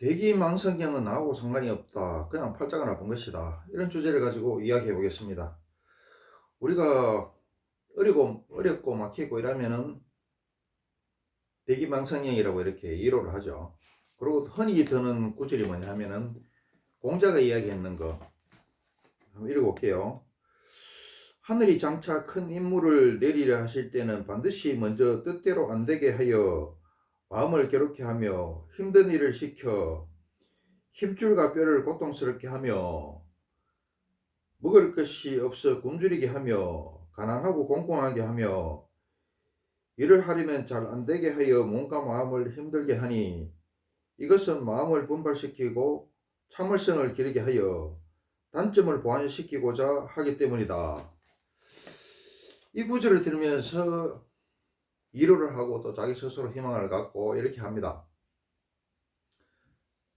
대기망성경은 나하고 상관이 없다. 그냥 팔자가 나쁜 것이다. 이런 주제를 가지고 이야기해 보겠습니다. 우리가 어리고 어렵고 막히고 이러면은 대기망성경이라고 이렇게 이로를 하죠. 그리고 흔히 드는 구절이 뭐냐 하면은 공자가 이야기했는 거 한번 읽어볼게요. 하늘이 장차 큰 임무를 내리려 하실 때는 반드시 먼저 뜻대로 안 되게 하여 마음을 괴롭게 하며 힘든 일을 시켜 힘줄과 뼈를 고통스럽게 하며 먹을 것이 없어 굶주리게 하며 가난하고 공공하게 하며 일을 하려면 잘 안 되게 하여 몸과 마음을 힘들게 하니 이것은 마음을 분발시키고 참을성을 기르게 하여 단점을 보완시키고자 하기 때문이다. 이 구절을 들으면서 위로를 하고 또 자기 스스로 희망을 갖고 이렇게 합니다.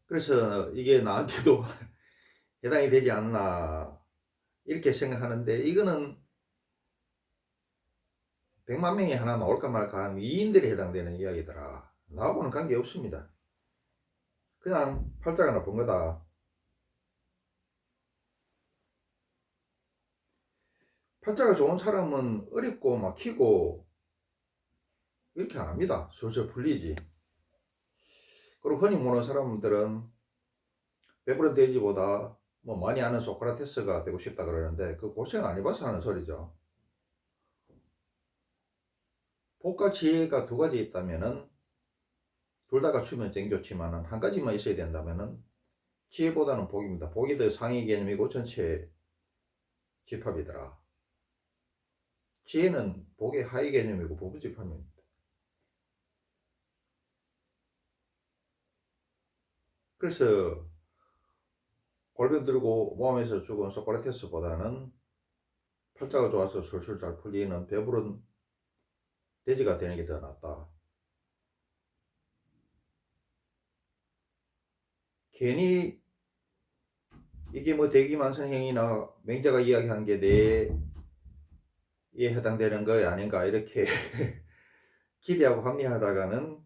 그래서 이게 나한테도 해당이 되지 않나 이렇게 생각하는데 이거는 100만 명이 하나 나올까 말까 한 위인들에 해당되는 이야기더라. 나하고는 관계 없습니다. 그냥 팔자가 나쁜 거다. 팔자가 좋은 사람은 어렵고 막히고 이렇게 안 합니다. 술술 풀리지. 그리고 흔히 모르는 사람들은 배부른 돼지보다 뭐 많이 아는 소크라테스가 되고 싶다 그러는데 그 고생 안 해봐서 하는 소리죠. 복과 지혜가 두 가지 있다면은 둘 다 갖추면 쟁 좋지만은 한 가지만 있어야 된다면은 지혜보다는 복입니다. 복이 더 상위 개념이고 전체 집합이더라. 지혜는 복의 하위 개념이고 부부 집합입니다. 그래서 골변 들고 모함에서 죽은 소크라테스보다는 팔자가 좋아서 술술 잘 풀리는 배부른 돼지가 되는 게 더 낫다. 괜히 이게 뭐 대기만성행이나 맹자가 이야기한 게 내에 해당되는 거 아닌가 이렇게 기대하고 합리하다가는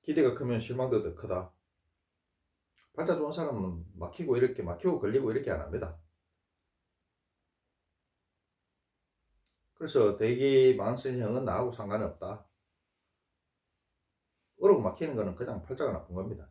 기대가 크면 실망도 더 크다. 팔자 좋은 사람은 막히고 이렇게 막히고 걸리고 이렇게 안 합니다. 그래서 대기 만성형은 나하고 상관없다. 어려고 막히는 거는 그냥 팔자가 나쁜 겁니다.